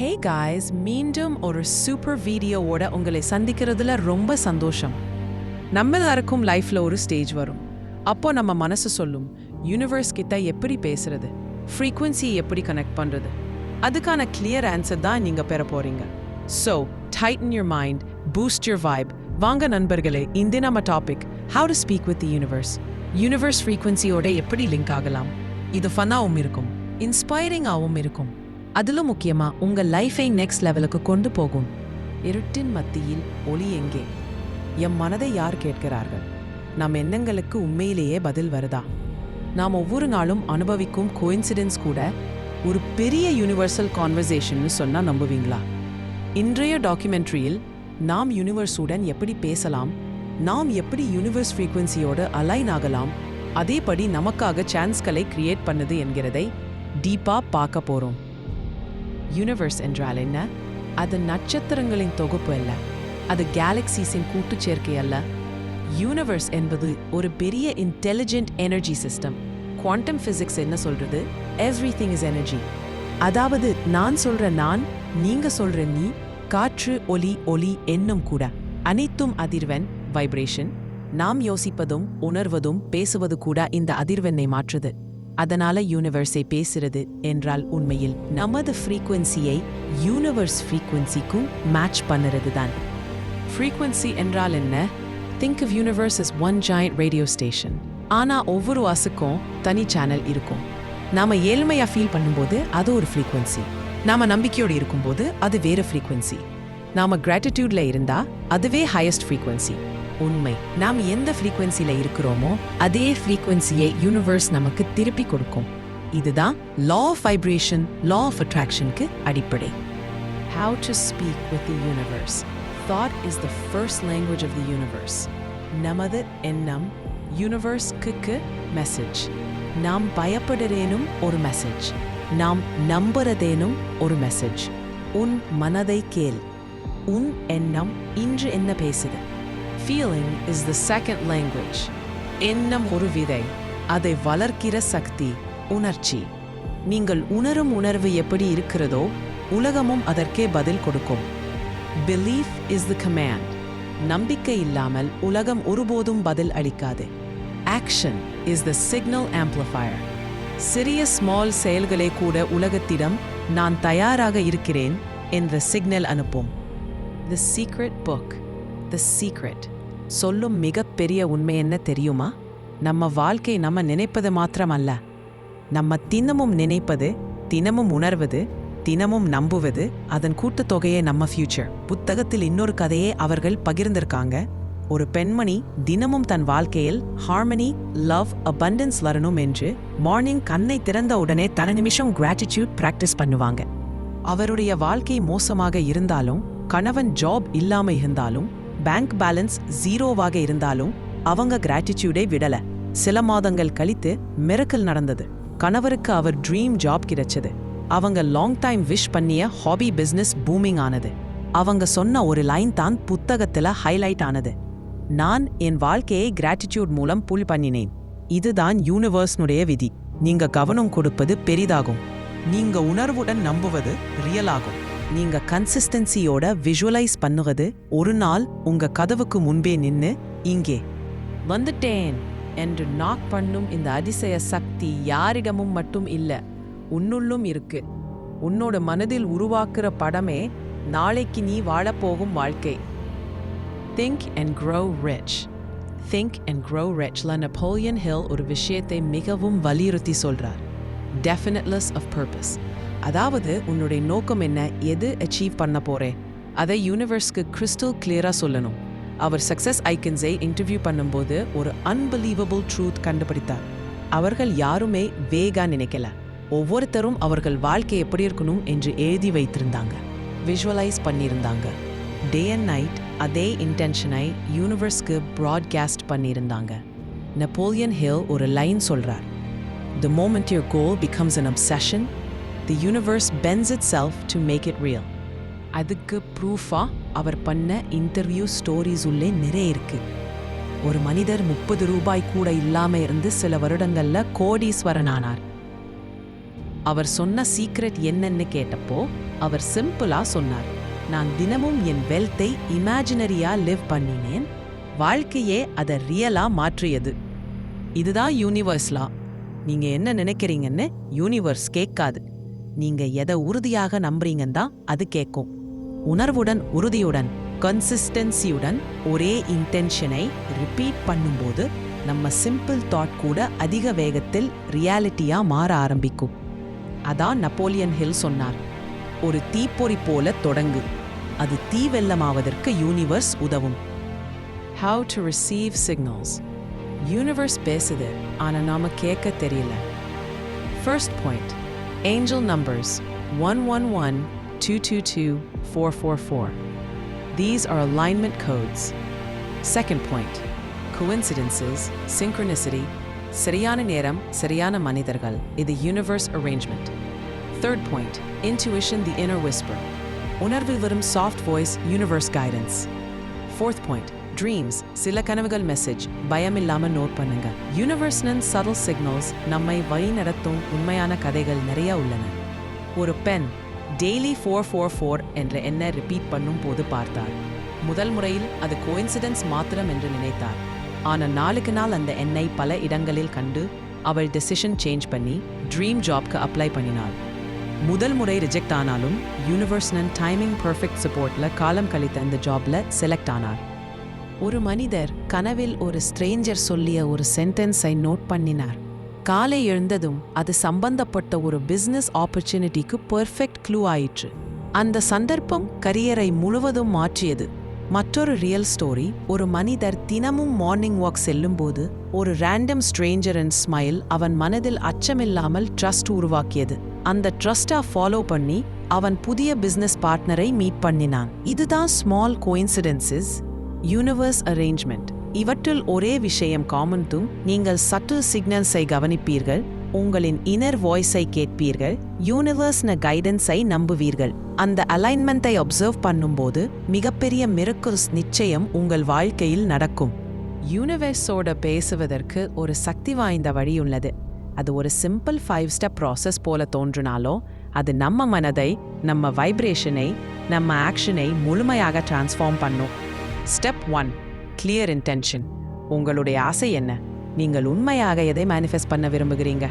Hey guys மீண்டும் ஒரு super வீடியோவோட உங்களை சந்திக்கிறதுல ரொம்ப சந்தோஷம். நம்ம எல்லாருக்கும் லைஃப்பில் ஒரு ஸ்டேஜ் வரும். அப்போ நம்ம மனசு சொல்லும் யூனிவர்ஸ் கிட்ட எப்படி பேசுறது ஃப்ரீக்வன்சி எப்படி கனெக்ட் பண்றது அதுக்கான கிளியர் ஆன்சர் தான் நீங்க பெற போறீங்க. So tighten your mind boost your vibe வாங்க நண்பர்களே இந்த நம்ம topic how to speak with the universe universe ஃப்ரீக்வன்சியோட எப்படி லிங்க் ஆகலாம்? இது ஃபன்னாகவும் இருக்கும் இன்ஸ்பைரிங்காகவும் இருக்கும். அதிலும் முக்கியமா உங்க லைஃபை நெக்ஸ்ட் லெவலுக்கு கொண்டு போகும். இருட்டின் மத்தியில் ஒளி எங்கே? எம் மனதை யார் கேட்கிறார்கள்? நம் எண்ணங்களுக்கு உண்மையிலேயே பதில் வருதா? நாம் ஒவ்வொரு நாளும் அனுபவிக்கும் கோயின்சிடென்ஸ் கூட ஒரு பெரிய யூனிவர்சல் கான்வர்சேஷன்னு சொன்னா நம்புவீங்களா? இன்றைய டாக்குமெண்ட்ரியில் நாம் யூனிவர்ஸுடன் எப்படி பேசலாம்? நாம் எப்படி யூனிவர்ஸ் ஃப்ரீக்வன்சியோடு அலைன் ஆகலாம்? அதேபடி நமக்காக சான்ஸ்களை கிரியேட் பண்ணுது என்கிறதை டீப்பாக பார்க்க போகிறோம் யூனிவர்ஸ் என்றால் என்ன? அது நட்சத்திரங்களின் தொகுப்பு அல்ல. அது கேலக்சிஸின் கூட்டுச்சேர்க்கை அல்ல. யூனிவர்ஸ் என்பது ஒரு பெரிய intelligent energy system quantum physics என்ன சொல்றது? எவ்ரி திங் இஸ் எனர்ஜி அதாவது நான் சொல்ற நான் நீங்க சொல்ற நீ காற்று ஒலி ஒலி என்னும் கூட. அனைத்தும் அதிர்வெண் வைப்ரேஷன் நாம் யோசிப்பதும் உணர்வதும் பேசுவது கூட இந்த அதிர்வெண்ணை மாற்றுது. அதனால யூனிவர்ஸை பேசுறது என்றால் உண்மையில் நமது ஃப்ரீக்குவென்சியை யூனிவர்ஸ் ஃப்ரீக்குவென்சிக்கும் மேட்ச் பண்ணுறது தான் ஃப்ரீக்குவென்சி என்றால் என்ன? Think of universe is one joint radio station ஆனால் ஒவ்வொரு வாசுக்கும் தனி சேனல் இருக்கும். நாம் ஏழ்மையாக ஃபீல் பண்ணும்போது அது ஒரு ஃப்ரீக்குவென்சி நாம் நம்பிக்கையோடு இருக்கும்போது அது வேறு ஃப்ரீக்குவென்சி நாம் கிராட்டிடியூடில் இருந்தால் அதுவே ஹையஸ்ட் ஃப்ரீக்குவென்சி உண்மை. நாம் எந்த ஃப்ரீக்குவென்சியில் இருக்கிறோமோ அதே ஃப்ரீக்குவென்சியை யூனிவர்ஸ் நமக்கு திருப்பி கொடுக்கும். இதுதான் law of vibration law of அட்ராக்ஷனுக்கு அடிப்படை. How to speak with the universe thought is the first language of the universe நமது எண்ணம் யூனிவர்ஸ்க்கு மெசேஜ் நாம் பயப்படுறேனும் ஒரு மெசேஜ் நாம் நம்புறதேனும் ஒரு மெசேஜ் உன் மனதை கேள். உன் எண்ணம் இன்று என்ன பேசுது? Feeling is the second language எண்ணம் ஒரு விதை அதை வளர்க்கிற சக்தி உணர்ச்சி நீங்கள் உணரும் உணர்வு எப்படி இருக்கிறதோ உலகமும் அதற்கே பதில் கொடுக்கும் பிலீஃப் இஸ் த கமேண்ட் நம்பிக்கை இல்லாமல் உலகம் ஒருபோதும் பதில் அளிக்காது action is the signal amplifier சிறிய ஸ்மால் செயல்களே கூட உலகத்திடம் நான் தயாராக இருக்கிறேன் என்ற சிக்னல் அனுப்பும் the secret book the secret சொல்லும் மிகப்பெரிய உண்மை என்ன தெரியுமா? நம்ம வாழ்க்கை நம்ம நினைப்பது மாத்திரமல்ல. நம்ம தினமும் நினைப்பது தினமும் உணர்வது தினமும் நம்புவது அதன் கூட்டுத்தொகையே நம்ம ஃபியூச்சர் புத்தகத்தில் இன்னொரு கதையை அவர்கள் பகிர்ந்திருக்காங்க. ஒரு பெண்மணி தினமும் தன் வாழ்க்கையில் ஹார்மனி லவ் அபண்டன்ஸ் வரணும் என்று மார்னிங் கண்ணை திறந்த உடனே தன நிமிஷம் கிராட்டிடியூட் பிராக்டிஸ் பண்ணுவாங்க. அவருடைய வாழ்க்கை மோசமாக இருந்தாலும் கணவன் ஜாப் இல்லாமல் இருந்தாலும் பேங்க் பேலன்ஸ் ஜீரோவாக இருந்தாலும் அவங்க கிராட்டிடியூடே விடல. சில மாதங்கள் கழித்து மிரக்கல் நடந்தது. கணவருக்கு அவர் ட்ரீம் ஜாப் கிடைச்சது. அவங்க லாங் டைம் விஷ் பண்ணிய ஹாபி பிஸ்னஸ் பூமிங் ஆனது. அவங்க சொன்ன ஒரு லைன் தான் புத்தகத்துல ஹைலைட் ஆனது. நான் என் வாழ்க்கையை கிராட்டிடியூட் மூலம் புல் பண்ணினேன். இதுதான் யூனிவர்ஸ்னுடைய விதி. நீங்க கவனம் கொடுப்பது பெரிதாகும். நீங்க உணர்வுடன் நம்புவது ரியல் ஆகும். நீங்க கன்சிஸ்டன்சியோட விஷுவலைஸ் பண்ணுவது ஒரு நாள் உங்க கதவுக்கு முன்பே நின்று இங்கே வந்துட்டேன் என்று நாக் பண்ணும் இந்த அதிசய சக்தி யாரிடமும் மட்டும் இல்லை உன்னுள்ளும் இருக்கு. உன்னோட மனதில் உருவாக்குற படமே நாளைக்கு நீ வாழப்போகும் வாழ்க்கை. Think and grow rich think and grow ரிச்ல Napoleon Hill ஒரு விஷயத்தை மிகவும் வலியுறுத்தி சொல்றார். டெஃபினட்லெஸ் ஆஃப் பர்பஸ் அதாவது உன்னுடைய நோக்கம் என்ன எது அச்சீவ் பண்ண போறே அதை யூனிவர்ஸ்க்கு கிறிஸ்டல் கிளியரா சொல்லணும். அவர் சக்சஸ் ஐக்கன்ஸை இன்டர்வியூ பண்ணும்போது ஒரு அன்பிலீவபிள் ட்ரூத் கண்டுபிடித்தார். அவர்கள் யாருமே வேகா நினைக்கல. ஒவ்வொருத்தரும் அவர்கள் வாழ்க்கை எப்படி இருக்கணும் என்று எழுதி வைத்திருந்தாங்க. விஷுவலைஸ் பண்ணியிருந்தாங்க. டே அண்ட் நைட் அதே இன்டென்ஷனை யூனிவர்ஸ்க்கு ப்ராட்காஸ்ட் பண்ணியிருந்தாங்க. நெப்போலியன் ஹில் ஒரு லைன் சொல்றார். Moment your goal becomes an obsession the the universe bends itself to make it real. அதுக்கு ப்ரூஃபாக அவர் பண்ண இன்டர்வியூ ஸ்டோரிஸ் உள்ளே நிறைய இருக்கு. ஒரு மனிதர் முப்பது ரூபாய் கூட இல்லாமல் இருந்து சில வருடங்களில் கோடீஸ்வரன் ஆனார் அவர் சொன்ன சீக்ரெட் என்னன்னு கேட்டப்போ அவர் சிம்பிளாக சொன்னார். நான் தினமும் என் வெல்த்தை இமேஜினரியாக லிவ் பண்ணினேன். வாழ்க்கையே அதை ரியலாக மாற்றியது. இதுதான் யூனிவர்ஸ்லா நீங்கள் என்ன நினைக்கிறீங்கன்னு யூனிவர்ஸ் கேட்காது. நீங்க எதை உறுதியாக நம்புறீங்கன்னு தான் அது கேட்கும் உணர்வுடன் உறுதியுடன் கன்சிஸ்டன்சியுடன் ஒரே இன்டென்ஷனை ரிப்பீட் பண்ணும்போது நம்ம சிம்பிள் தாட் கூட அதிக வேகத்தில் ரியாலிட்டியா மாற ஆரம்பிக்கும். அதான் நப்போலியன் ஹில் சொன்னார் ஒரு தீப்பொறி போல தொடங்கு அது தீவெல்லமாவதற்கு யூனிவர்ஸ் உதவும். How to receive signals universe பேசுது ஆனால் நாம கேட்க தெரியல. First point angel numbers one one one two two two four four four these are alignment codes second point coincidences synchronicity சரியான நேரம் சரியான மனிதர்கள் இது universe arrangement third point intuition the inner whisper. உணர்வில் வரும் soft voice universe guidance fourth point dreams சில கனவுகள் message பயமில்லாம note பண்ணுங்க. யூனிவர்ஸ்னன் சடல் சிக்னல்ஸ் நம்மை வழி நடத்தும் உண்மையான கதைகள் நிறைய உள்ளன. ஒரு பெண் டெய்லி ஃபோர் ஃபோர் ஃபோர் என்ற எண்ணை ரிப்பீட் பண்ணும் போது பார்த்தார் முதல் முறையில் அது கோயின்சிடென்ஸ் மாத்திரம் என்று நினைத்தார் ஆனால் நாளுக்கு நாள் அந்த எண்ணை பல இடங்களில் கண்டு அவள் டெசிஷன் சேஞ்ச் பண்ணி ட்ரீம் ஜாப்க்கு அப்ளை பண்ணினாள். முதல் முறை ரிஜெக்ட் ஆனாலும் யூனிவர்ஸ்னன் டைமிங் பர்ஃபெக்ட் சப்போர்ட்டில் காலம் கழித்த இந்த ஜாப்ல செலக்ட் ஆனார் ஒரு மனிதர் கனவில் ஒரு ஸ்ட்ரேஞ்சர் சொல்லிய ஒரு சென்டென்ஸை நோட் பண்ணினார். காலை எழுந்ததும் அது சம்பந்தப்பட்ட ஒரு பிஸ்னஸ் ஆப்பர்ச்சுனிட்டிக்கு பெர்ஃபெக்ட் க்ளூ ஆயிற்று. அந்த சந்தர்ப்பம் கரியரை முழுவதும் மாற்றியது. மற்றொரு ரியல் ஸ்டோரி ஒரு மனிதர் தினமும் மார்னிங் வாக் செல்லும்போது ஒரு ரேண்டம் ஸ்ட்ரேஞ்சர் அண்ட் ஸ்மைல் அவன் மனதில் அச்சமில்லாமல் ட்ரஸ்ட் உருவாக்கியது. அந்த ட்ரஸ்டா ஃபாலோ பண்ணி அவன் புதிய பிஸ்னஸ் பார்ட்னரை மீட் பண்ணினான். இதுதான் ஸ்மால் கோயின்சிடென்சஸ் யூனிவர்ஸ் அரேஞ்ச்மெண்ட் இவற்றுள் ஒரே விஷயம் காமன்தும் நீங்கள் சட்டில் சிக்னல்ஸை கவனிப்பீர்கள் உங்களின் இன்னர் வாய்ஸை கேட்பீர்கள் யூனிவர்ஸ்ன கைடன்ஸை நம்புவீர்கள். அந்த அலைன்மெண்ட்டை அப்சர்வ் பண்ணும்போது மிகப்பெரிய மிரக்கல்ஸ் நிச்சயம் உங்கள் வாழ்க்கையில் நடக்கும். யூனிவர்ஸோட பேசுவதற்கு ஒரு சக்தி வாய்ந்த வழி உள்ளது. அது ஒரு சிம்பிள் ஃபைவ் ஸ்டெப் ப்ராசஸ் போல தோன்றினாலோ அது நம்ம மனதை நம்ம வைப்ரேஷனை நம்ம ஆக்ஷனை முழுமையாக டிரான்ஸ்ஃபார்ம் பண்ணும். ஸ்டெப் ஒன் கிளியர் இன்டென்ஷன் உங்களுடைய ஆசை என்ன? நீங்கள் உண்மையாக எதை மேனிஃபெஸ்ட் பண்ண விரும்புகிறீங்க?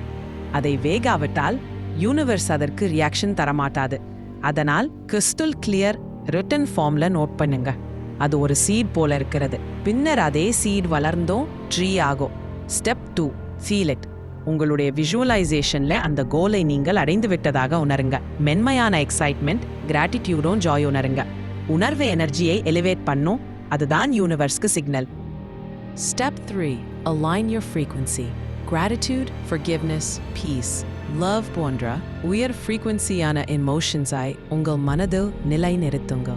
அதை வேகாவிட்டால் யூனிவர்ஸ் அதற்கு ரியாக்ஷன் தரமாட்டாது. அதனால் கிறிஸ்டல் கிளியர் ரிட்டன் ஃபார்ம்ல நோட் பண்ணுங்க. அது ஒரு சீட் போல இருக்கிறது. பின்னர் அதே சீட் வளர்ந்தோம் ட்ரீ ஆகும். ஸ்டெப் டூ ஃபீல் இட் உங்களுடைய விஷுவலைசேஷன்ல அந்த கோலை நீங்கள் அடைந்து விட்டதாக உணருங்க. மென்மையான எக்ஸைட்மெண்ட் கிராட்டிடியூடும் ஜாய் உணருங்க. உணர்வு எனர்ஜியை எலிவேட் பண்ணும். அதுதான் யூனிவர்ஸ்க்கு signal step three align your frequency gratitude forgiveness peace love போன்ற உயர் ஃப்ரீக்வன்சியான எமோஷன்ஸாய் உங்கள் மனதில் நிலைநிறுத்துங்க.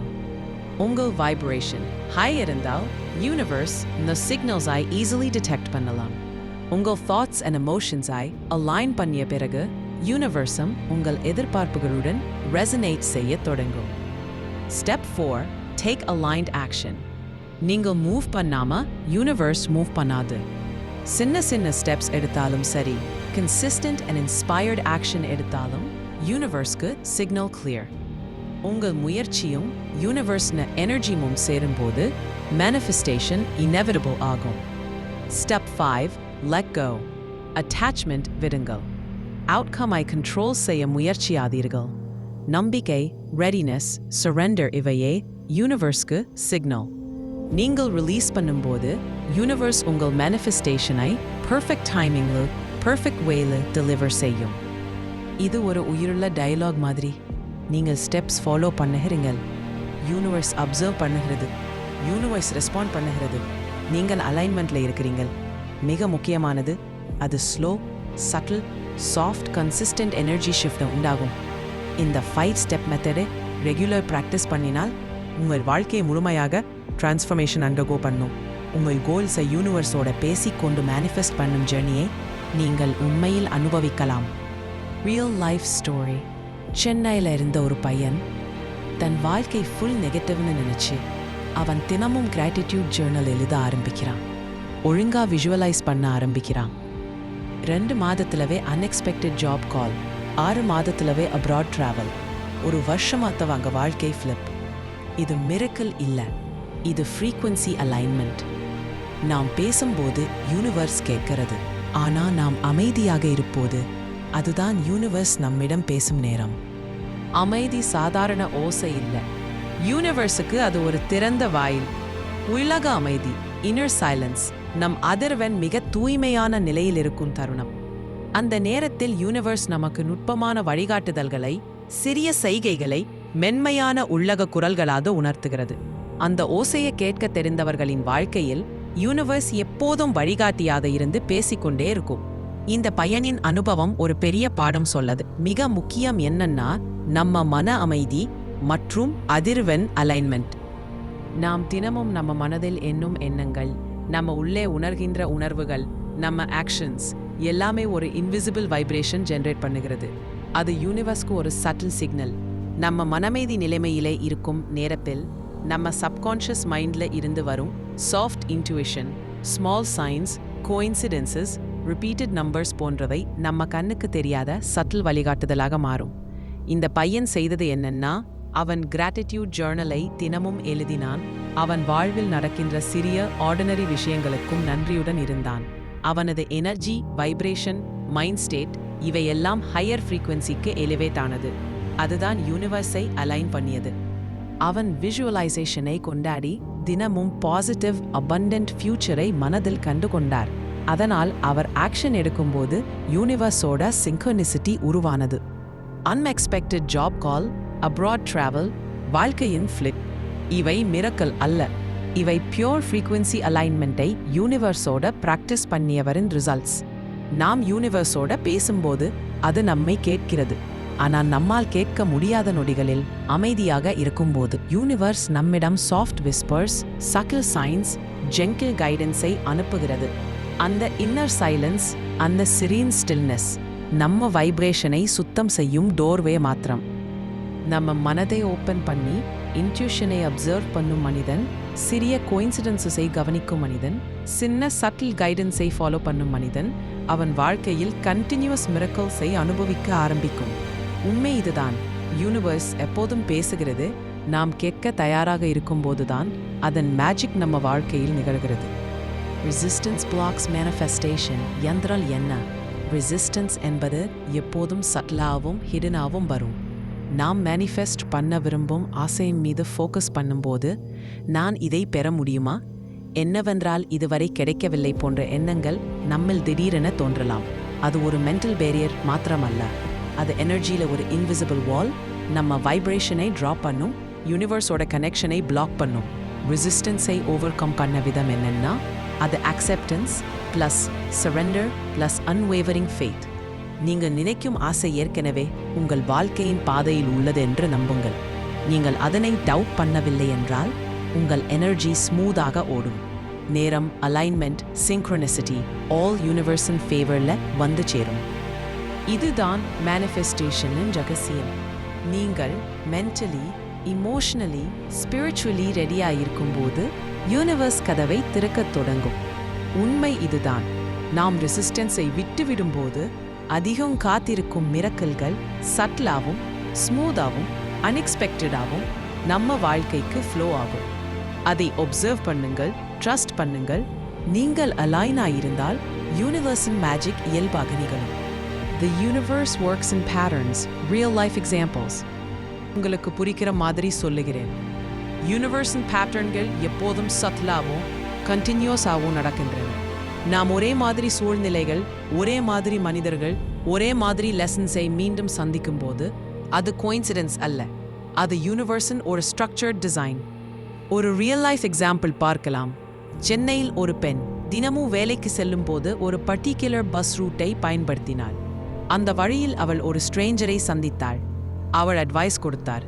உங்கள் வைப்ரேஷன் ஹை இருந்தால் யூனிவர்ஸ் இந்த சிக்னல்ஸாய் ஈஸிலி டிடெக்ட் பண்ணலாம். உங்கள் தாட்ஸ் அண்ட் எமோஷன்ஸாய் அலைன் பண்ணிய பிறகு யூனிவர்ஸும் உங்கள் எதிர்பார்ப்புகளுடன் ரெசனேட் செய்ய தொடங்கும். Step four take aligned action நீங்கள் மூவ் பண்ணாமல் யூனிவர்ஸ் மூவ் பண்ணாது. சின்ன சின்ன ஸ்டெப்ஸ் எடுத்தாலும் சரி கன்சிஸ்டன்ட் அண்ட் இன்ஸ்பயர்ட் ஆக்ஷன் எடுத்தாலும் யூனிவர்ஸ்க்கு சிக்னல் கிளியர் உங்கள் முயற்சியும் யூனிவர்ஸ்ன எனர்ஜியும் சேரும்போது மேனிஃபெஸ்டேஷன் இனெவிடபிள் ஆகும். Step five let go attachment விடுங்கள். அவுட்கம் ஐ கண்ட்ரோல் செய்ய முயற்சியாதீர்கள். நம்பிக்கை ரெடினஸ் சரண்டர் இவையே யூனிவர்ஸ்க்கு சிக்னல் நீங்கள் ரிலீஸ் பண்ணும்போது யூனிவர்ஸ் உங்கள் மேனிஃபெஸ்டேஷனை பெர்ஃபெக்ட் டைமிங்கில் பெர்ஃபெக்ட் வேல டெலிவர் செய்யும். இது ஒரு உயிருள்ள டயலாக் மாதிரி. நீங்கள் ஸ்டெப்ஸ் ஃபாலோ பண்ணுகிறீங்கள் யூனிவர்ஸ் அப்சர்வ் பண்ணுகிறது. யூனிவர்ஸ் ரெஸ்பாண்ட் பண்ணுகிறது. நீங்கள் அலைன்மெண்ட்டில் இருக்கிறீங்கள் மிக முக்கியமானது அது slow subtle soft consistent energy shift உண்டாகும். இந்த ஃபைவ் ஸ்டெப் மெத்தடை ரெகுலர் ப்ராக்டிஸ் பண்ணினால் உங்கள் வாழ்க்கையை முழுமையாக டிரான்ஸ்ஃபர்மேஷன் அண்டர்கோ பண்ணும். உங்கள் கோல்ஸை யூனிவர்ஸோட பேசிக்கொண்டு மேனிஃபெஸ்ட் பண்ணும் ஜேர்னியை நீங்கள் உண்மையில் அனுபவிக்கலாம். ரியல் லைஃப் ஸ்டோரி சென்னையில் இருந்த ஒரு பையன் தன் வாழ்க்கை ஃபுல் நெகட்டிவ்னு நினச்சி அவன் தினமும் கிராட்டிடியூட் ஜேர்னல் எழுத ஆரம்பிக்கிறான். ஒழுங்காக விஷுவலைஸ் பண்ண ஆரம்பிக்கிறான். ரெண்டு மாதத்துலவே அன்எக்ஸ்பெக்டட் ஜாப் கால் ஆறு மாதத்துலவே அப்ராட் ட்ராவல் ஒரு வருஷமாத்தவ வாழ்க்கை ஃப்ளிப் இது மிரக்கல் இல்லை. இது ஃப்ரீக்வன்சி அலைன்மெண்ட் நாம் பேசும்போது யூனிவர்ஸ் கேட்கிறது. ஆனால் நாம் அமைதியாக இருப்போது அதுதான் யூனிவர்ஸ் நம்மிடம் பேசும் நேரம். அமைதி சாதாரண ஓசை இல்லை. யூனிவர்ஸுக்கு அது ஒரு திறந்த வாயில். உலக அமைதி இன்னர் சைலன்ஸ் நம் அதிர்வெண் மிக தூய்மையான நிலையில் இருக்கும் தருணம். அந்த நேரத்தில் யூனிவர்ஸ் நமக்கு நுட்பமான வழிகாட்டுதல்களை சிறிய செய்கைகளை மென்மையான உள்ளக குரல்களாக உணர்த்துகிறது. அந்த ஓசையை கேட்க தெரிந்தவர்களின் வாழ்க்கையில் யூனிவர்ஸ் எப்போதும் வழிகாட்டியாக இருந்து பேசிக்கொண்டே இருக்கும். இந்த பயனின் அனுபவம் ஒரு பெரிய பாடம் சொல்லது. மிக முக்கியம் என்னன்னா நம்ம மன அமைதி மற்றும் அதிர்வெண் அலைன்மெண்ட். நாம் தினமும் நம்ம மனதில் எண்ணும் எண்ணங்கள் நம்ம உள்ளே உணர்கின்ற உணர்வுகள் நம்ம ஆக்ஷன்ஸ் எல்லாமே ஒரு இன்விசிபிள் வைப்ரேஷன் ஜென்ரேட் பண்ணுகிறது. அது யூனிவர்ஸ்க்கு ஒரு சட்டில் சிக்னல் நம்ம மனமைதி நிலைமையிலே இருக்கும் நேரத்தில் நம்ம சப்கான்ஷியஸ் மைண்ட்ல இருந்து வரும் soft intuition small signs coincidences repeated numbers போன்றவை நம்ம கண்ணுக்கு தெரியாத சட்டில் வழிகாட்டுதலாக மாறும். இந்த பையன் செய்தது என்னன்னா அவன் கிராட்டிடியூட் ஜேர்னலை தினமும் எழுதினான். அவன் வாழ்வில் நடக்கின்ற சிறிய ஆர்டினரி விஷயங்களுக்கும் நன்றியுடன் இருந்தான். அவனது எனர்ஜி வைப்ரேஷன் மைண்ட் ஸ்டேட் இவையெல்லாம் ஹையர் ஃப்ரீக்வன்சிக்கு எலிவேட் ஆனது. அதுதான் யூனிவர்ஸை அலைன் பண்ணியது. அவன் விஷுவலைசேஷனை கொண்டாடி தினமும் பாசிட்டிவ் அபண்டன்ட் ஃபியூச்சரை மனதில் கண்டு கொண்டார் அதனால் அவர் ஆக்ஷன் எடுக்கும்போது யூனிவர்ஸோட சிங்க்ரனிசிட்டி உருவானது. Unexpected job call abroad travel வாழ்க்கையின் ஃப்ளிப் இவை மிரக்கல் அல்ல. இவை பியோர் ஃப்ரீக்வன்சி அலைன்மெண்ட்டை யூனிவர்ஸோட ப்ராக்டிஸ் பண்ணியவரின் ரிசல்ட்ஸ் நாம் யூனிவர்ஸோட பேசும்போது அது நம்மை கேட்கிறது. ஆனால் நம்மால் கேட்க முடியாத நொடிகளில் அமைதியாக இருக்கும்போது யூனிவர்ஸ் நம்மிடம் soft whispers subtle signs gentle கைடன்ஸை அனுப்புகிறது. அந்த இன்னர் சைலன்ஸ் அந்த சிரீன் ஸ்டில்னஸ் நம்ம வைப்ரேஷனை சுத்தம் செய்யும் டோர்வே மாத்திரம். நம்ம மனதை ஓப்பன் பண்ணி இன்ட்யூஷனை அப்சர்வ் பண்ணும் மனிதன் சிறிய கோயின்சிடன்சஸை கவனிக்கும் மனிதன் சின்ன சட்டில் கைடன்ஸை ஃபாலோ பண்ணும் மனிதன் அவன் வாழ்க்கையில் கண்டினியூஸ் மிரக்கல்ஸை அனுபவிக்க ஆரம்பிக்கும். உண்மை இதுதான். யூனிவர்ஸ் எப்போதும் பேசுகிறது நாம் கேட்க தயாராக இருக்கும்போதுதான் அதன் மேஜிக் நம்ம வாழ்க்கையில் நிகழ்கிறது. ரெசிஸ்டன்ஸ் பிளாக்ஸ் மேனிஃபெஸ்டேஷன் என்றால் என்ன? ரெசிஸ்டன்ஸ் என்பது எப்போதும் சட்லாவும் ஹிடனாவும் வரும். நாம் மேனிஃபெஸ்ட் பண்ண விரும்பும் ஆசையின் மீது ஃபோக்கஸ் பண்ணும்போது நான் இதை பெற முடியுமா? என்னவென்றால் இதுவரை கிடைக்கவில்லை போன்ற எண்ணங்கள் நம்மில் திடீரென தோன்றலாம். அது ஒரு மென்டல் பேரியர் மாத்திரமல்ல. அது எனர்ஜியில் ஒரு இன்விசிபிள் வால் நம்ம வைப்ரேஷனை ட்ராப் பண்ணும் யூனிவர்ஸோட கனெக்ஷனை பிளாக் பண்ணும். ரெசிஸ்டன்ஸை ஓவர் கம் பண்ண விதம் என்னென்னா அது acceptance plus surrender plus unwavering faith நீங்கள் நினைக்கும் ஆசை ஏற்கனவே உங்கள் வாழ்க்கையின் பாதையில் உள்ளது என்று நம்புங்கள். நீங்கள் அதனை டவுட் பண்ணவில்லை என்றால் உங்கள் எனர்ஜி ஸ்மூத்தாக ஓடும். நேரம் அலைன்மெண்ட் சிங்க்ரனிசிட்டி ஆல் யூனிவர்ஸின் ஃபேவரில் வந்து சேரும். இதுதான் மேனிஃபெஸ்டேஷனின் ரகசியம். நீங்கள் மென்டலி இமோஷனலி ஸ்பிரிச்சுவலி ரெடியாக இருக்கும்போது யூனிவர்ஸ் கதவை திறக்கத் தொடங்கும். உண்மை இதுதான். நாம் ரெசிஸ்டன்ஸை விட்டுவிடும்போது அதிகம் காத்திருக்கும் மிரக்கல்கள் சட்லாவும் ஸ்மூத்தாகவும் அன்எக்ஸ்பெக்டடாகவும் நம்ம வாழ்க்கைக்கு ஃப்ளோ ஆகும். அதை ஒப்சர்வ் பண்ணுங்கள் ட்ரஸ்ட் பண்ணுங்கள். நீங்கள் அலைனாக இருந்தால் யூனிவர்ஸின் மேஜிக் இயல்பாக நிகழும். The universe works in patterns real life examples உங்களுக்கு புரிக்கிற மாதிரி சொல்லுகிறேன். யூனிவர்ஸின் பேட்டர்ன்கள் எப்போதும் சத்லாவும் கண்டினியூஸாகவும் நடக்கின்றன. நாம் ஒரே மாதிரி சூழ்நிலைகள் ஒரே மாதிரி மனிதர்கள் ஒரே மாதிரி லெசன்ஸை மீண்டும் சந்திக்கும் போது அது கோயின்சிடென்ஸ் அல்ல. அது யூனிவர்ஸின் ஒரு ஸ்ட்ரக்சர்ட் டிசைன் ஒரு ரியல் லைஃப் எக்ஸாம்பிள் பார்க்கலாம். சென்னையில் ஒரு பெண் தினமும் வேலைக்கு செல்லும் போது ஒரு பர்டிகுலர் பஸ் ரூட்டை பயன்படுத்தினாள். அந்த வழியில் அவள் ஒரு ஸ்ட்ரேஞ்சரை சந்தித்தாள். அவள் அட்வைஸ் கொடுத்தார்.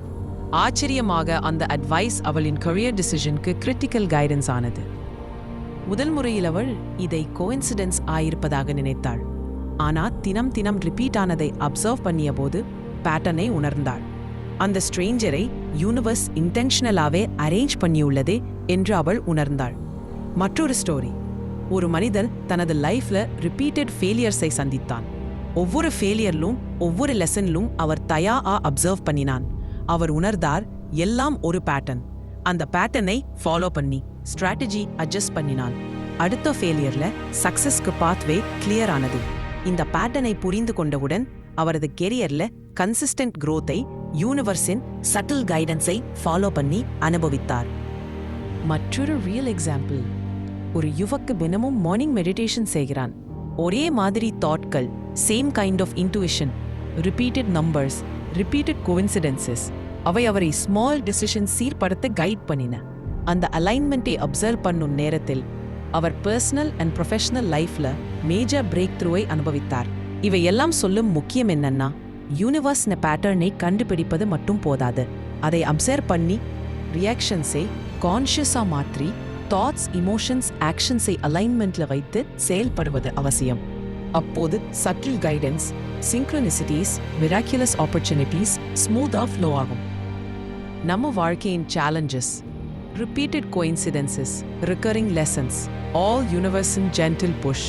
ஆச்சரியமாக அந்த அட்வைஸ் அவளின் கரியர் டிசிஷனுக்கு கிரிட்டிக்கல் கைடன்ஸ் ஆனது. முதல் முறையில் அவள் இதை கோயின்சிடென்ஸ் ஆயிருப்பதாக நினைத்தாள். ஆனால் தினம் தினம் ரிப்பீட் ஆனதை அப்சர்வ் பண்ணிய போது பேட்டர்னை உணர்ந்தாள். அந்த ஸ்ட்ரேஞ்சரை யூனிவர்ஸ் இன்டென்ஷனலாகவே அரேஞ்ச் பண்ணியுள்ளதே என்று அவள் உணர்ந்தாள். மற்றொரு ஸ்டோரி ஒரு மனிதன் தனது லைஃப்ல ரிப்பீட்டட் ஃபெயிலியர்ஸை சந்தித்தான். ஒவ்வொரு ஃபெயிலியர்லும் ஒவ்வொரு லெசன்லும் அவர் தயா ஆ அப்சர்வ் பண்ணினான். அவர் உணர்ந்தார் எல்லாம் ஒரு பேட்டர்ன் அந்த பேட்டர்னை ஃபாலோ பண்ணி ஸ்ட்ராட்டஜி அட்ஜஸ்ட் பண்ணினான். அடுத்த ஃபெயிலியர்ல சக்சஸ்க்கு பாத்வே கிளியர் ஆனது. இந்த பேட்டர்னை புரிந்து கொண்டவுடன் அவரது கெரியர்ல கன்சிஸ்டன்ட் க்ரோத்தை யூனிவர்ஸின் சட்டில் கைடன்ஸை ஃபாலோ பண்ணி அனுபவித்தார். மற்றொரு ரியல் எக்ஸாம்பிள் ஒரு யுவக்கு தினமும் மார்னிங் மெடிடேஷன் செய்கிறான். ஒரே மாதிரி தாட்கள் same kind of intuition repeated numbers repeated coincidences அவை அவரை ஸ்மால் டிசிஷன் சீர்படுத்த கைட் பண்ணின. அந்த அலைன்மெண்ட்டை அப்சர்வ் பண்ணும் நேரத்தில் அவர் பர்சனல் அண்ட் ப்ரொஃபஷனல் லைஃப்ல மேஜர் பிரேக் த்ரூவை அனுபவித்தார். இவை எல்லாம் சொல்லும் முக்கியம் என்னன்னா யூனிவர்ஸ் பேட்டர்னை கண்டுபிடிப்பது மட்டும் போதாது. அதை அப்சர்வ் பண்ணி ரியாக்ஷன்ஸை கான்ஷியஸாக மாற்றி தாட்ஸ் இமோஷன்ஸ் ஆக்ஷன்ஸை அலைன்மெண்ட்ல வைத்து செயல்படுவது அவசியம். அப்போது subtle guidance synchronicities miraculous opportunities ஸ்மூத்தாக ஃப்ளோ ஆகும். நம்ம வாழ்க்கையின் challenges repeated coincidences recurring lessons all யூனிவர்ஸின் gentle push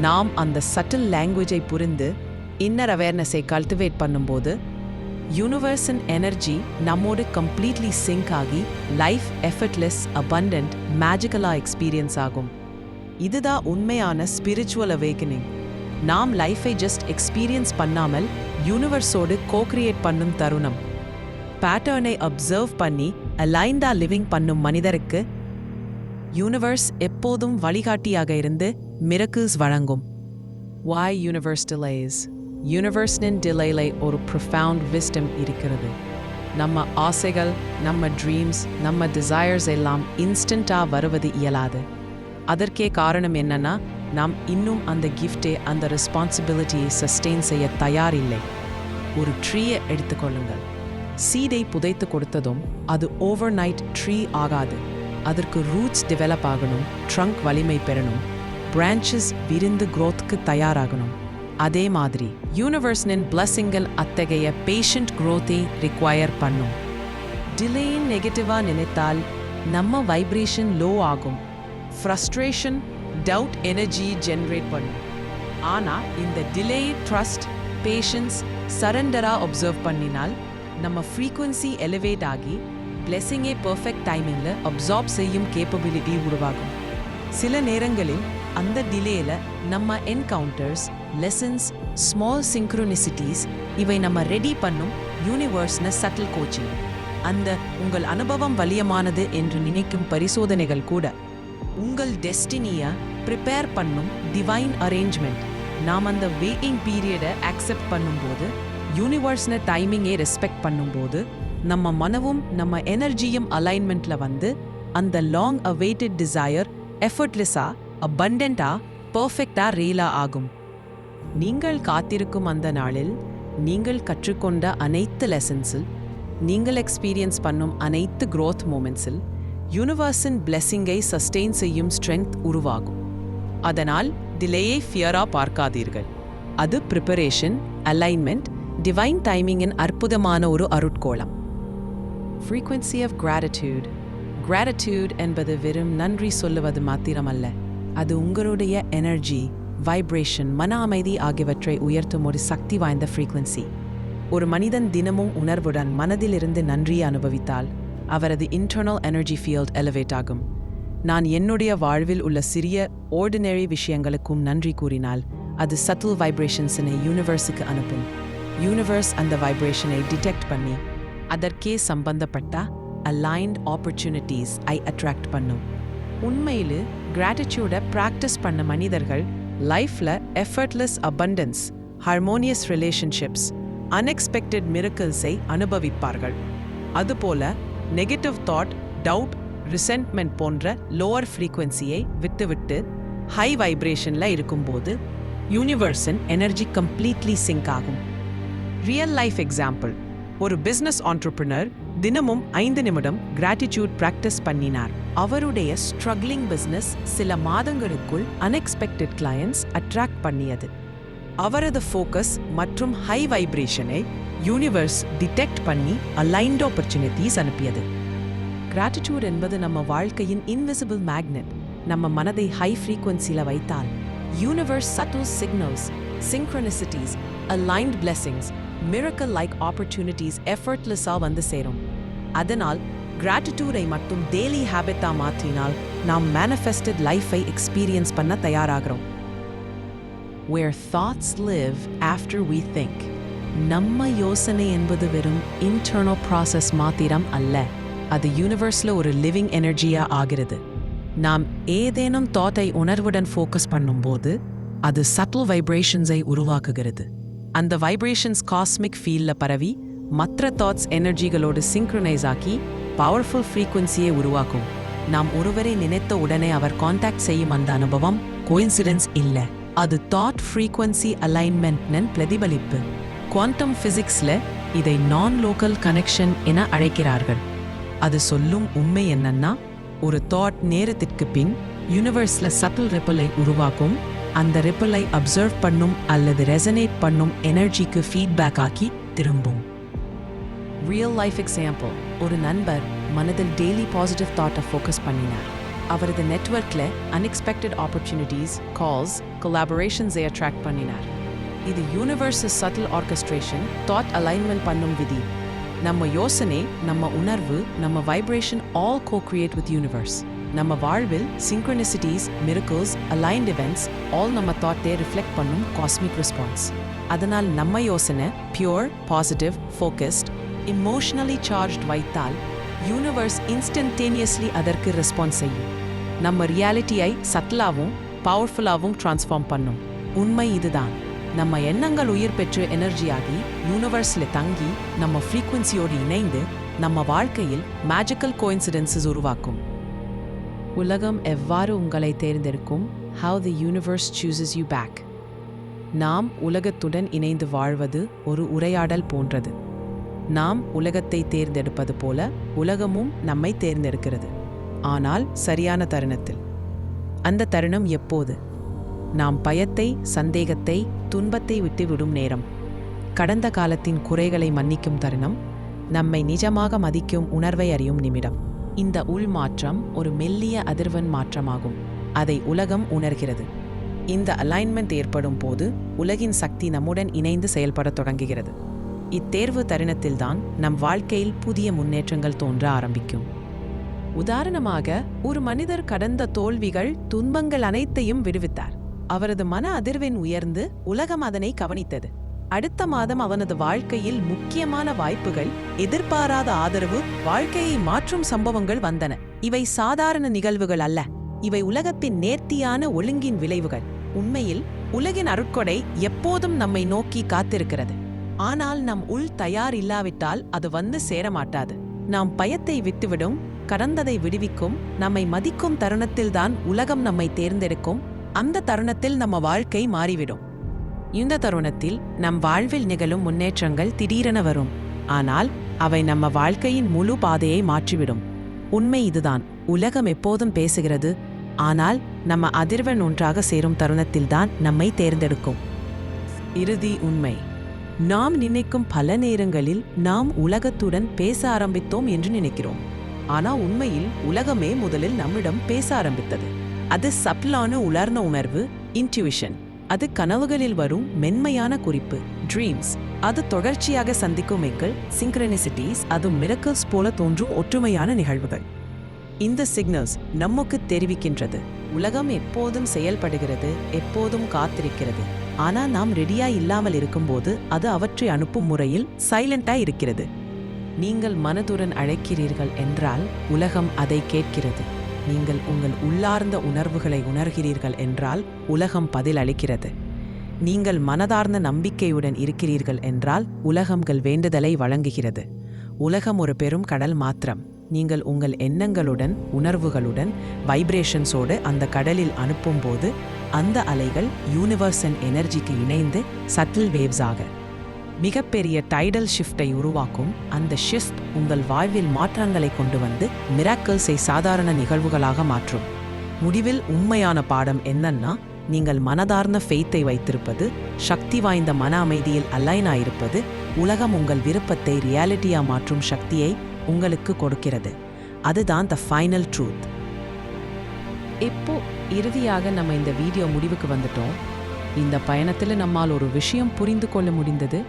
நாம் அந்த சட்டில் லாங்குவேஜை புரிந்து இன்னர் அவேர்னஸை கல்டிவேட் பண்ணும்போது யூனிவர்ஸின் எனர்ஜி நம்மோடு கம்ப்ளீட்லி சிங்க் ஆகி லைஃப் எஃபர்ட்லெஸ் அபண்டன்ட் மேஜிக்கலாக எக்ஸ்பீரியன்ஸ் ஆகும். இதுதான் உண்மையான ஸ்பிரிச்சுவல் அவேக்கனிங் நாம் லைஃபை ஜஸ்ட் எக்ஸ்பீரியன்ஸ் பண்ணாமல் யூனிவர்ஸோடு கோ-கிரியேட் பண்ணும் தருணம். பேட்டர்னை அப்சர்வ் பண்ணி அலைண்டா லிவிங் பண்ணும் மனிதருக்கு யூனிவர்ஸ் எப்போதும் வழிகாட்டியாக இருந்து மிரக்கிள்ஸ் வழங்கும். வாய் யூனிவர்ஸ் delays? யூனிவர்ஸ்னின் டிலேல ஒரு ப்ரொஃபவுண்ட் விஸ்டம் இருக்கிறது. நம்ம ஆசைகள் நம்ம ட்ரீம்ஸ் நம்ம டிசையர்ஸ் எல்லாம் இன்ஸ்டண்ட்டாக வருவது இயலாது. அதற்கே காரணம் என்னன்னா நாம் இன்னும் அந்த கிஃப்டே அந்த ரெஸ்பான்சிபிலிட்டியை சஸ்டெயின் செய்ய தயாரில்லை. ஒரு ட்ரீயை எடுத்துக்கொள்ளுங்கள் சீடை புதைத்து கொடுத்ததும் அது ஓவர் நைட் ட்ரீ ஆகாது. அதற்கு ரூட்ஸ் டெவலப் ஆகணும் ட்ரங்க் வலிமை பெறணும். பிரான்ச்சஸ் விரிந்து குரோத்துக்கு தயாராகணும். அதே மாதிரி யூனிவர்ஸ்னின் பிளஸ்ஸிங்கள் அத்தகைய பேஷண்ட் க்ரோத்தை ரிக்வயர் பண்ணும். டிலேயின் நெகட்டிவாக நினைத்தால் நம்ம வைப்ரேஷன் லோ ஆகும். ஃப்ரஸ்ட்ரேஷன் டவுட் எனர்ஜி ஜென்ரேட் பண்ணும். ஆனால் இந்த டிலே ட்ரஸ்ட் பேஷன்ஸ் சரண்டராக ஒப்சர்வ் பண்ணினால் நம்ம ஃப்ரீக்குவன்சி எலிவேட் ஆகி பிளெஸிங்கே பர்ஃபெக்ட் டைமிங்கில் அப்சார்ப் செய்யும் கேப்பபிலிட்டி உருவாகும். சில நேரங்களில் அந்த டிலேயில் நம்ம என்கவுண்டர்ஸ் லெசன்ஸ் ஸ்மால் சிங்க்ரோனிசிட்டிஸ் இவை நம்ம ரெடி பண்ணும் யூனிவர்ஸ்ன சட்டில் கோச்சிங் அந்த உங்கள் அனுபவம் வலியமானது என்று நினைக்கும் பரிசோதனைகள் கூட உங்கள் டெஸ்டினியை ப்ரிப்பேர் பண்ணும் டிவைன் அரேஞ்ச்மெண்ட் நாம் அந்த வெயிட்டிங் பீரியடை அக்செப்ட் பண்ணும்போது யூனிவர்ஸ்ன டைமிங்கை ரெஸ்பெக்ட் பண்ணும்போது நம்ம மனவும் நம்ம எனர்ஜியும் அலைன்மெண்ட்ல வந்து அந்த லாங் அவேட்டட் டிசையர் எஃபர்ட்லெஸ்ஸாக அபண்டண்ட்டாக பர்ஃபெக்டாக பர்ஃபெக்டா ரீலா ஆகும். நீங்கள் காத்திருக்கும் அந்த நாளில் நீங்கள் கற்றுக்கொண்ட அனைத்து லெசன்ஸில் நீங்கள் எக்ஸ்பீரியன்ஸ் பண்ணும் அனைத்து க்ரோத் மூமெண்ட்ஸில் யூனிவர்ஸின் பிளெஸ்ஸிங்கை சஸ்டெயின் செய்யும் ஸ்ட்ரென்த் உருவாகும். அதனால் டிலேயை ஃபியராக பார்க்காதீர்கள். அது ப்ரிப்பரேஷன் அலைன்மெண்ட் டிவைன் டைமிங்கின் அற்புதமான ஒரு அருட்கோளம். ஃப்ரீக்வன்சி ஆஃப் கிராட்டிடியூட் கிராட்டிடியூட் என்பது வெறும் நன்றி சொல்லுவது மாத்திரமல்ல. அது உங்களுடைய எனர்ஜி வைப்ரேஷன் மன அமைதி ஆகியவற்றை உயர்த்தும் ஒரு சக்தி வாய்ந்த ஃப்ரீக்வன்சி ஒரு மனிதன் தினமும் உணர்வுடன் மனதிலிருந்து நன்றியை அனுபவித்தால் அவரது இன்டர்னல் எனர்ஜி ஃபீல்ட் எலிவேட் ஆகும். நான் என்னுடைய வாழ்வில் உள்ள சிறிய ஆர்டினரி விஷயங்களுக்கும் நன்றி கூறினால் அது சத்துல் வைப்ரேஷன்ஸினை யூனிவர்ஸுக்கு அனுப்பும். யூனிவர்ஸ் அந்த வைப்ரேஷனை டிடெக்ட் பண்ணி அதற்கே சம்பந்தப்பட்ட அலைன்ட் ஆப்பர்ச்சுனிட்டிஸ் ஐ அட்ராக்ட் பண்ணும். உண்மையில் கிராட்டிடியூடை ப்ராக்டிஸ் பண்ண மனிதர்கள் லைஃப்பில் effortless abundance harmonious relationships unexpected மிரக்கல்ஸை அனுபவிப்பார்கள். அதுபோல நெகட்டிவ் தாட் டவுட் ரிசென்ட்மெண்ட் போன்ற லோவர் ஃப்ரீக்குவென்சியை விட்டுவிட்டு ஹை வைப்ரேஷனில் இருக்கும்போது யூனிவர்ஸின் எனர்ஜி கம்ப்ளீட்லி சிங்க் ஆகும். ரியல் லைஃப் எக்ஸாம்பிள் ஒரு பிஸ்னஸ் ஆண்டர்பிரினர் தினமும் ஐந்து நிமிடம் கிராட்டிடியூட் பிராக்டிஸ் பண்ணினார். அவருடைய ஸ்ட்ரகிளிங் பிஸ்னஸ் சில மாதங்களுக்குள் அன்எக்ஸ்பெக்டட் கிளையன்ஸ் அட்ராக்ட் பண்ணியது. அவரது ஃபோக்கஸ் மற்றும் ஹை வைப்ரேஷனை யூனிவர்ஸ் டிடெக்ட் பண்ணி அலைன்ட் ஆப்பர்ச்சுனிட்டிஸ் அனுப்பியது. கிராட்டிடியூட் என்பது நம்ம வாழ்க்கையின் இன்விசிபிள் மேக்னெட் நம்ம மனதை ஹை ஃப்ரீக்வன்சியில் வைத்தால் universe subtle signals synchronicities aligned blessings miracle like opportunities எஃபர்ட்லெஸ்ஸாக வந்து சேரும். அதனால் கிராட்டிடியூடை மட்டும் டெய்லி ஹேபிட்டா மாற்றினால் நாம் மேனிஃபெஸ்டட் லைஃபை எக்ஸ்பீரியன்ஸ் பண்ண தயாராகிறோம். Where thoughts live after we think. நம்ம யோசனை என்பது வெறும் இன்டர்னல் ப்ராசஸ் மாத்திரம் அல்ல. அது யூனிவர்ஸில் ஒரு லிவிங் எனர்ஜியா ஆகிறது. நாம் ஏதேனும் தாட்டை உணர்வுடன் ஃபோக்கஸ் பண்ணும்போது அது சட்டில் வைப்ரேஷன்ஸை உருவாக்குகிறது. அந்த வைப்ரேஷன்ஸ் காஸ்மிக் ஃபீல்டில் பரவி மற்ற தாட்ஸ் எனர்ஜிகளோடு சிங்க்ரனைஸ் ஆக்கி பவர்ஃபுல் ஃப்ரீக்குவென்சியை உருவாக்கும். நாம் ஒருவரை நினைத்த உடனே அவர் காண்டாக்ட் செய்யும் அந்த அனுபவம் கோயின்சிடென்ஸ் இல்ல. அது தாட் ஃப்ரீக்குவென்சி அலைன்மெண்ட்னு பிரதிபலிப்பு. குவாண்டம் ஃபிசிக்ஸில் இதை நான் லோக்கல் கனெக்ஷன் என அழைக்கிறார்கள். அது சொல்லும் உண்மை என்னன்னா ஒரு தாட் நேரத்திற்கு பின் யூனிவர்ஸில் சட்டில் ரிப்பலை உருவாக்கும் அந்த ரிப்பலை அப்சர்வ் பண்ணும் அல்லது ரெசனேட் பண்ணும் எனர்ஜிக்கு ஃபீட்பேக் ஆக்கி திரும்பும். ரியல் லைஃப் எக்ஸாம்பிள் ஒரு நண்பர் மனதில் டெய்லி பாசிட்டிவ் தாட்டை ஃபோக்கஸ் பண்ணினார். அவரது நெட்வொர்க்ல அன்எக்ஸ்பெக்டட் ஆப்பர்ச்சுனிட்டிஸ் கால்ஸ் கொலாபரேஷன்ஸை அட்ராக்ட் பண்ணினார். இது universe subtle orchestration that alignment பண்ணும் விதி. நம்ம யோசனை நம்ம உணர்வு நம்ம vibration all co create with universe நம்ம வாழ்வில் synchronicities miracles aligned events all நம்ம தாட்டை ரிஃப்ளெக்ட் பண்ணும் காஸ்மிக் ரெஸ்பான்ஸ் அதனால் நம்ம யோசனை pure positive focused emotionally charged வைத்தால் யூனிவர்ஸ் இன்ஸ்டன்டேனியஸ்லி அதற்கு ரெஸ்பான்ஸ் செய்யும். நம்ம ரியாலிட்டியை சட்டிலாகவும் பவர்ஃபுல்லாகவும் ட்ரான்ஸ்ஃபார்ம் பண்ணும். உண்மை இதுதான். நம்ம எண்ணங்கள் உயிர் பெற்று எனர்ஜியாகி யூனிவர்ஸில் தங்கி நம்ம ஃப்ரீக்குவன்சியோடு இணைந்து நம்ம வாழ்க்கையில் மேஜிக்கல் கோயின்சிடென்சஸ் உருவாக்கும். உலகம் எவ்வாறு உங்களை தேர்ந்தெடுக்கும்? How the universe chooses you back நாம் உலகத்துடன் இணைந்து வாழ்வது ஒரு உரையாடல் போன்றது. நாம் உலகத்தை தேர்ந்தெடுப்பது போல உலகமும் நம்மை தேர்ந்தெடுக்கிறது. ஆனால் சரியான தருணத்தில். அந்த தருணம் எப்போது? நாம் பயத்தை சந்தேகத்தை துன்பத்தை விட்டுவிடும் நேரம். கடந்த காலத்தின் குறைகளை மன்னிக்கும் தருணம் நம்மை நிஜமாக மதிக்கும் உணர்வை அறியும் நிமிடம். இந்த உள் மாற்றம் ஒரு மெல்லிய அதிர்வன் மாற்றமாகும். அதை உலகம் உணர்கிறது. இந்த அலைன்மெண்ட் ஏற்படும் போது உலகின் சக்தி நம்முடன் இணைந்து செயல்படத் தொடங்குகிறது. இத்தேர்வு தருணத்தில்தான் நம் வாழ்க்கையில் புதிய முன்னேற்றங்கள் தோன்ற ஆரம்பிக்கும். உதாரணமாக ஒரு மனிதர் கடந்த தோல்விகள் துன்பங்கள் அனைத்தையும் விடுவித்தார். அவரது மன அதிர்வெண் உயர்ந்து உலகம் அதனை கவனித்தது. அடுத்த மாதம் அவனது வாழ்க்கையில் முக்கியமான வாய்ப்புகள் எதிர்பாராத ஆதரவு வாழ்க்கையை மாற்றும் சம்பவங்கள் வந்தன. இவை சாதாரண நிகழ்வுகள் அல்ல. இவை உலகத்தின் நேர்த்தியான ஒழுங்கின் விளைவுகள். உண்மையில் உலகின் அருட்கொடை எப்போதும் நம்மை நோக்கி காத்திருக்கிறது. ஆனால் நம் உள் தயார் இல்லாவிட்டால் அது வந்து சேரமாட்டாது. நாம் பயத்தை விட்டுவிடும் கடந்ததை விடுவிக்கும் நம்மை மதிக்கும் தருணத்தில்தான் உலகம் நம்மை தேர்ந்தெடுக்கும் அந்த தருணத்தில் நம்ம வாழ்க்கை மாறிவிடும். இந்த தருணத்தில் நம் வாழ்வில் நிகழும் முன்னேற்றங்கள் திடீரென வரும். ஆனால் அவை நம்ம வாழ்க்கையின் முழு பாதையை மாற்றிவிடும். உண்மை இதுதான் உலகம் எப்போதும் பேசுகிறது ஆனால் நம்ம அதிர்வெண் ஒன்றாக சேரும் தருணத்தில்தான் நம்மை தேர்ந்தெடுக்கும். இறுதி உண்மை. நாம் நினைக்கும் பல நேரங்களில் நாம் உலகத்துடன் பேச ஆரம்பித்தோம் என்று நினைக்கிறோம். ஆனா உண்மையில் உலகமே முதலில் நம்மிடம் பேச ஆரம்பித்தது. அது சப்லான உலர்ந்த உணர்வு இன்ட்யூஷன் அது கனவுகளில் வரும் மென்மையான குறிப்பு ட்ரீம்ஸ் அது தொடர்ச்சியாக சந்திக்கும் எங்கள் சிங்க்ரனிசிட்டிஸ் அது மிரக்கல்ஸ் போல தோன்றும் ஒற்றுமையான நிகழ்வுகள். இந்த சிக்னல்ஸ் நமக்கு தெரிவிக்கின்றது. உலகம் எப்போதும் செயல்படுகிறது எப்போதும் காத்திருக்கிறது. ஆனா நாம் ரெடியா இல்லாமல் இருக்கும்போது அது அவற்றை அனுப்பும் முறையில் சைலண்டா இருக்கிறது. நீங்கள் மனதுடன் அழைக்கிறீர்கள் என்றால் உலகம் அதை கேட்கிறது. நீங்கள் உங்கள் உள்ளார்ந்த உணர்வுகளை உணர்கிறீர்கள் என்றால் உலகம் பதில் அளிக்கிறது. நீங்கள் மனதார்ந்த நம்பிக்கையுடன் இருக்கிறீர்கள் என்றால் உலகங்கள் வேண்டுதலை வழங்குகிறது. உலகம் ஒரு பெரும் கடல் மாத்திரம். நீங்கள் உங்கள் எண்ணங்களுடன் உணர்வுகளுடன் வைப்ரேஷன்ஸோடு அந்த கடலில் அனுப்பும்போது அந்த அலைகள் யூனிவர்சன் எனர்ஜிக்கு இணைந்து சட்டில் வேவ்ஸ் ஆக. மிகப்பெரிய டைடல் ஷிஃப்டை உருவாக்கும் அந்த ஷிஃப்ட் உங்கள் வாழ்வில் மாற்றங்களை கொண்டு வந்து மிராக்கிள்ஸை சாதாரண நிகழ்வுகளாக மாற்றும். முடிவில் உண்மையான பாடம் என்னன்னா நீங்கள் மனதார்ந்த ஃபெய்த்தை வைத்திருப்பது சக்தி வாய்ந்த மன அமைதியில் அலைன் ஆயிருப்பது உலகம் உங்கள் விருப்பத்தை ரியாலிட்டியா மாற்றும் சக்தியை உங்களுக்கு கொடுக்கிறது. அதுதான் த ஃபைனல் ட்ரூத் இப்போ இறுதியாக நம்ம இந்த வீடியோ முடிவுக்கு வந்துட்டோம். இந்த பயணத்தில் நம்மால் ஒரு விஷயம் புரிந்து கொள்ள முடிந்தது.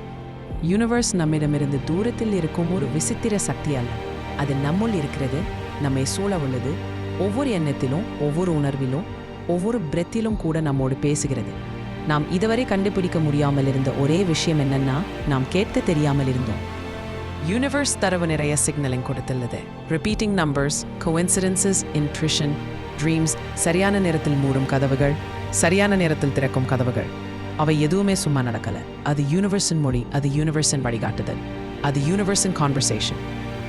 யூனிவர்ஸ் நம்மிடமிருந்து தூரத்தில் இருக்கும் ஒரு விசித்திர சக்தி அல்ல. அது நம்முள் இருக்கிறது நம்மை சூழ உள்ளது. ஒவ்வொரு எண்ணத்திலும் ஒவ்வொரு உணர்விலும் ஒவ்வொரு பிரெத்திலும் கூட நம்மோடு பேசுகிறது. நாம் இதுவரை கண்டுபிடிக்க முடியாமல் இருந்த ஒரே விஷயம் என்னன்னா நாம் கேட்க தெரியாமல் இருந்தோம். யூனிவர்ஸ் தரவு நிறைய சிக்னலிங் கொடுத்துள்ளது. Repeating numbers coincidences intuition dreams சரியான நேரத்தில் மூடும் கதவுகள் சரியான நேரத்தில் திறக்கும் கதவுகள். அவை எதுவுமே சும்மா நடக்கல. அது யூனிவர்ஸின் மொழி அது யூனிவர்ஸின் வழிகாட்டுதல். அது யூனிவர்ஸின் கான்வர்சேஷன்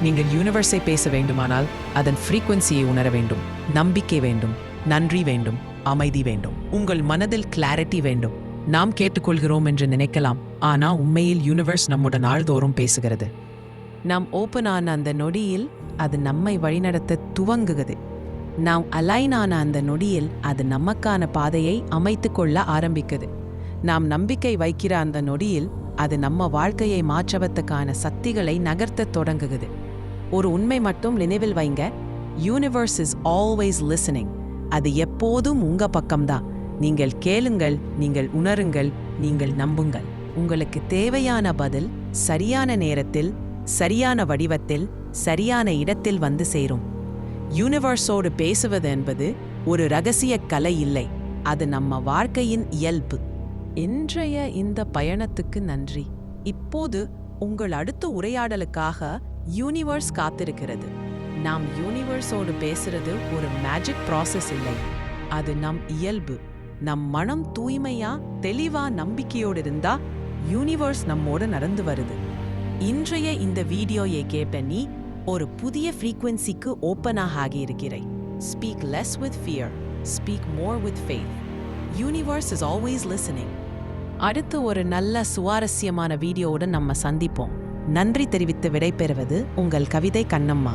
நீங்கள் யூனிவர்ஸை பேச வேண்டுமானால் அதன் ஃப்ரீக்வன்சியை உணர வேண்டும். நம்பிக்கை வேண்டும் நன்றி வேண்டும் அமைதி வேண்டும். உங்கள் மனதில் கிளாரிட்டி வேண்டும். நாம் கேட்டுக்கொள்கிறோம் என்று நினைக்கலாம் ஆனா உண்மையில் யூனிவர்ஸ் நம்முடன் நாள்தோறும் பேசுகிறது. நாம் ஓப்பன் ஆன அந்த நொடியில் அது நம்மை வழிநடத்த துவங்குகிறது. நாம் அலைன் ஆன அந்த நொடியில் அது நமக்கான பாதையை அமைத்து கொள்ள ஆரம்பிக்குது. நாம் நம்பிக்கை வைக்கிற அந்த நொடியில் அது நம்ம வாழ்க்கையை மாற்றவத்துக்கான சக்திகளை நகர்த்தத் தொடங்குகிறது ஒரு உண்மை மட்டும் நினைவில் வைங்க. யூனிவர்ஸ் இஸ் ஆல்வேஸ் லிசனிங் அது எப்போதும் உங்க பக்கம்தான். நீங்கள் கேளுங்கள் நீங்கள் உணருங்கள் நீங்கள் நம்புங்கள். உங்களுக்கு தேவையான பதில் சரியான நேரத்தில் சரியான வடிவத்தில் சரியான இடத்தில் வந்து சேரும். யூனிவர்ஸோடு பேசுவது என்பது ஒரு ரகசிய கலை இல்லை. அது நம்ம வாழ்க்கையின் இயல்பு. இன்றைய இந்த பயணத்துக்கு நன்றி. இப்போது உங்கள் அடுத்த உரையாடலுக்காக யூனிவர்ஸ் காத்திருக்கிறது. நாம் யூனிவர்ஸோடு பேசுறது ஒரு மேஜிக் ப்ராசஸ் இல்லை. அது நம் இயல்பு. நம் மனம் தூய்மையா தெளிவா நம்பிக்கையோடு இருந்தா யூனிவர்ஸ் நம்மோட நடந்து வருது. இன்றைய இந்த வீடியோயை கேட்ட நீ ஒரு புதிய ஃப்ரீக்வன்சிக்கு ஓப்பனாக ஆகியிருக்கிறேன். Speak less with fear speak more with faith universe is always listening அடுத்து ஒரு நல்ல சுவாரஸ்யமான வீடியோவுடன் நம்ம சந்திப்போம். நன்றி தெரிவித்து விடைபெறுவது உங்கள் கவிதை கண்ணம்மா.